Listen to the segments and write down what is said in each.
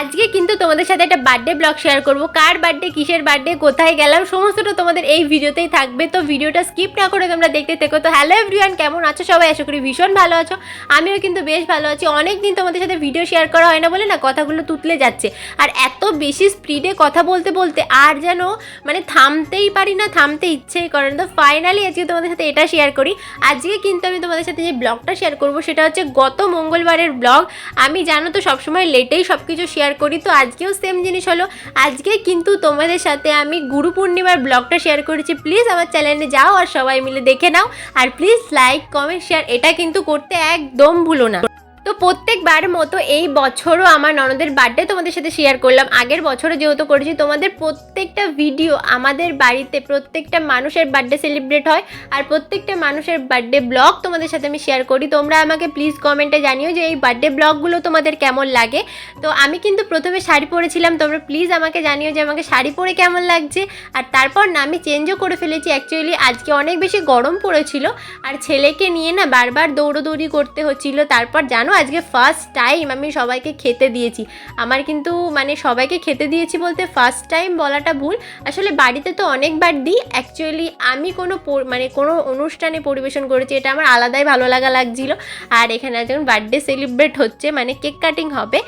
আজকে কিন্তু তোমাদের সাথে একটা বার্থডে ব্লগ শেয়ার করব। কার বার্থডে কিসের বার্থডে কোথায় গেলাম, সমস্তটা তোমাদের এই ভিডিওতেই থাকবে। তো ভিডিওটা স্কিপ না করে তোমরা দেখতে থেকো। তো হ্যালো এভরিওয়ান কেমন আছো সবাই? আশা করি ভীষণ ভালো আছো। আমিও কিন্তু বেশ ভালো আছি। অনেক দিন তোমাদের সাথে ভিডিও শেয়ার করা হয় না বলে না, কথাগুলো তুতলে যাচ্ছে। আর এত বেশি স্পিডে কথা বলতে বলতে আর যেন মানে থামতেই পারি না, থামতে ইচ্ছেই করে না। তো ফাইনালি আজকে তোমাদের সাথে এটা শেয়ার করি। আজকে কিন্তু আমি তোমাদের সাথে যে ব্লগটা শেয়ার করব, সেটা হচ্ছে গত মঙ্গলবারের ব্লগ আমি জানো তো সবসময় লেটেই সব কিছু শেয়ার করি। তো আজকেও সেম জিনিস হলো। আজকে কিন্তু তোমাদের সাথে আমি গুরু পূর্ণিমার ব্লগটা শেয়ার করেছি। প্লিজ আমার চ্যানেলে যাও আর সবাই মিলে দেখে নাও। আর প্লিজ লাইক কমেন্ট শেয়ার এটা কিন্তু করতে একদম ভুলো না। তো প্রত্যেকবার মতো এই বছরও আমার ননদের বার্থডে তোমাদের সাথে শেয়ার করলাম। আগের বছরও যেহেতু করেছি, তোমাদের প্রত্যেকটা ভিডিও আমাদের বাড়িতে প্রত্যেকটা মানুষের বার্থডে সেলিব্রেট হয় আর প্রত্যেকটা মানুষের বার্থডে ব্লগ তোমাদের সাথে আমি শেয়ার করি। তোমরা আমাকে প্লিজ কমেন্টে জানিও যে এই বার্থডে ব্লগগুলো তোমাদের কেমন লাগে। তো আমি কিন্তু প্রথমে শাড়ি পরেছিলাম, তোমরা প্লিজ আমাকে জানিও যে আমাকে শাড়ি পরে কেমন লাগছে। আর তারপর না, আমি চেঞ্জও করে ফেলেছি। অ্যাকচুয়ালি আজকে অনেক বেশি গরম পড়েছিল। আর ছেলেকে নিয়ে না বারবার দৌড়োদৌড়ি করতে হচ্ছিল। তারপর জানো আজকে ফার্স্ট টাইম আমি সবাইকে খেতে দিয়েছি। আমার কিন্তু মানে সবাইকে খেতে দিয়েছি বলতে ফার্স্ট টাইম বলাটা ভুল। আসলে বাড়িতে তো অনেকবার দিই। অ্যাকচুয়ালি আমি কোনো মানে কোনো অনুষ্ঠানে পরিবেশন করেছি। এটা আমার আলাদাই ভালো লাগা লাগছিল। আর এখানে একজন বার্থডে সেলিব্রেট হচ্ছে মানে কেক কাটিং হবে।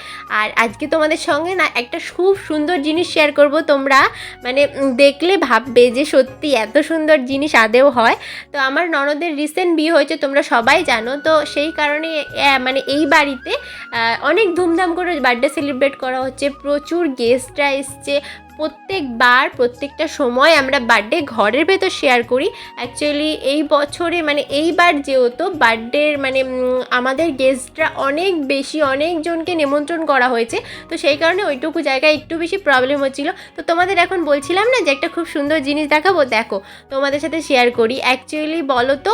আর আজকে তোমাদের সঙ্গে না একটা খুব সুন্দর জিনিস শেয়ার করব তোমরা। মানে দেখলে ভাববে যে সত্যি এত সুন্দর জিনিস আদেও হয়। তো আমার ননদের রিসেন্ট বিয়ে হয়েছে, তোমরা সবাই জানো। তো সেই কারণে মানে এই বাড়িতে আহ, অনেক ধুমধাম করে বার্থডে সেলিব্রেট করা হচ্ছে প্রচুর গেস্টরা এসছে প্রত্যেকবার, প্রত্যেকটা সময় আমরা বার্থডে ঘরের ভেতর শেয়ার করি। অ্যাকচুয়ালি এই বছরে মানে এইবার যেহেতু বার্থডের মানে আমাদের গেস্টরা অনেক বেশি, অনেকজনকে নিমন্ত্রণ করা হয়েছে। তো সেই কারণে ওইটুকু জায়গায় একটু বেশি প্রবলেম হচ্ছিল। তো তোমাদের এখন বলছিলাম না যে একটা খুব সুন্দর জিনিস দেখাবো? দেখো, তোমাদের সাথে শেয়ার করি। অ্যাকচুয়ালি বলো তো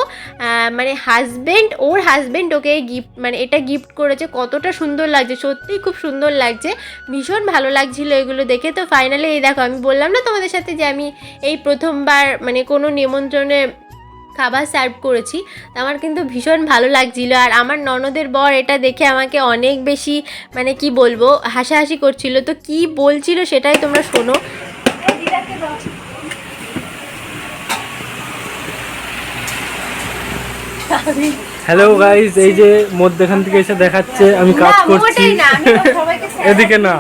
মানে হাজবেন্ড ওর হাজবেন্ড ওকে গিফট মানে এটা গিফট করেছে। কতটা সুন্দর লাগছে, সত্যিই খুব সুন্দর লাগছে। ভীষণ ভালো লাগছিল এগুলো দেখে। তো ফাইনালি এই দেখো আমি বললাম না তোমাদের সাথে যে আমি এই প্রথমবার মানে কোনো নিমন্ত্রণে খাবার সার্ভ করেছি আমার কিন্তু ভীষণ ভালো লাগছিল। আর আমার ননদের বর এটা দেখে আমাকে অনেক বেশি মানে কি বলব হাসাহাসি করছিল। তো কি বলছিল সেটাই তোমরা শোনো। হ্যালো গাইস এই যে মধ্যখান থেকে এসে দেখাচ্ছে আমি কাজ করছি। এদিকে না।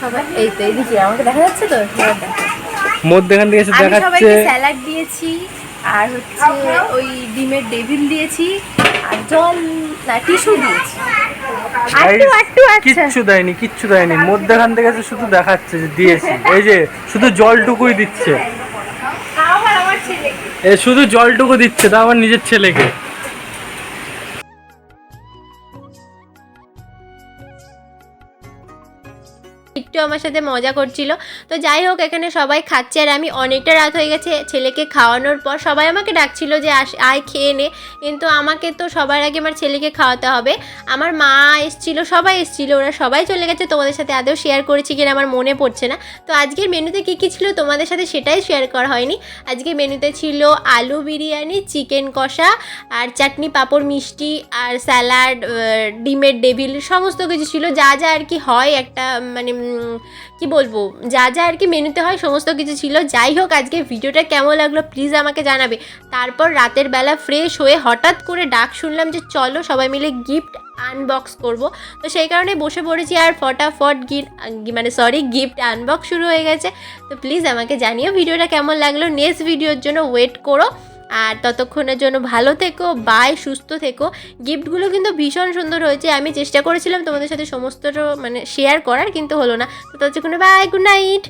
সবাই এই তো এইদিকে আমাকে দেখা যাচ্ছে তো? এবার দেখো। থেকে এসে দেখাচ্ছে। সবাইকে স্যালাড দিয়েছি আর হচ্ছে ওই ডিমের ডেভিল দিয়েছি আর জল না টিস্যু দিয়েছি। আটটু আটটু আচ্ছা। কিচ্ছু দেয়নি কিচ্ছু দেয়নি। মধ্যখান থেকে শুধু দেখাচ্ছে যে দিয়েছি। এই যে শুধু জলটুকুই দিচ্ছে। শুধু জলটুকু দিচ্ছে তা আমার নিজের ছেলেকে। একটু আমার সাথে মজা করছিল। তো যাই হোক, এখানে সবাই খাচ্ছে আর আমি অনেকটা রাত হয়ে গেছে ছেলেকে খাওয়ানোর পর। সবাই আমাকে ডাকছিল যে আয় খেয়ে নে। কিন্তু আমাকে তো সবার আগে আমার ছেলেকে খাওয়াতে হবে। আমার মা এসছিল, সবাই এসছিল, ওরা সবাই চলে গেছে। তোমাদের সাথে আদৌ শেয়ার করেছি কিনা আমার মনে পড়ছে না। তো আজকের মেনুতে কী কী ছিল তোমাদের সাথে সেটাই শেয়ার করা হয়নি। আজকে মেনুতে ছিল আলু বিরিয়ানি, চিকেন কষা আর চাটনি, পাঁপড়, মিষ্টি আর স্যালাড ডিমের ডেভিল, সমস্ত কিছু ছিল। যা যা আর কি হয় একটা মানে কি বলব, যা যা আর কি মেনুতে হয়, সমস্ত কিছু ছিল। যাই হোক, আজকে ভিডিওটা কেমন লাগল প্লিজ আমাকে জানাবে। তারপর রাতের বেলা ফ্রেশ হয়ে হঠাৎ করে ডাক শুনলাম যে, চলো সবাই মিলে গিফট আনবক্স করব। তো সেই কারণে বসে পড়েছি আর ফটাফট গিফট মানে সরি গিফট আনবক্স শুরু হয়ে গেছে। তো প্লিজ আমাকে জানিও ভিডিওটা কেমন লাগল। নেক্সট ভিডিওর জন্য ওয়েট করো। আর ততক্ষণের জন্য ভালো থেকো বাই সুস্থ থেকো। গিফটগুলো কিন্তু ভীষণ সুন্দর হয়েছে, আমি চেষ্টা করেছিলাম তোমাদের সাথে সমস্তটা মানে শেয়ার করার, কিন্তু হলো না। তো ততক্ষণে বাই গুড নাইট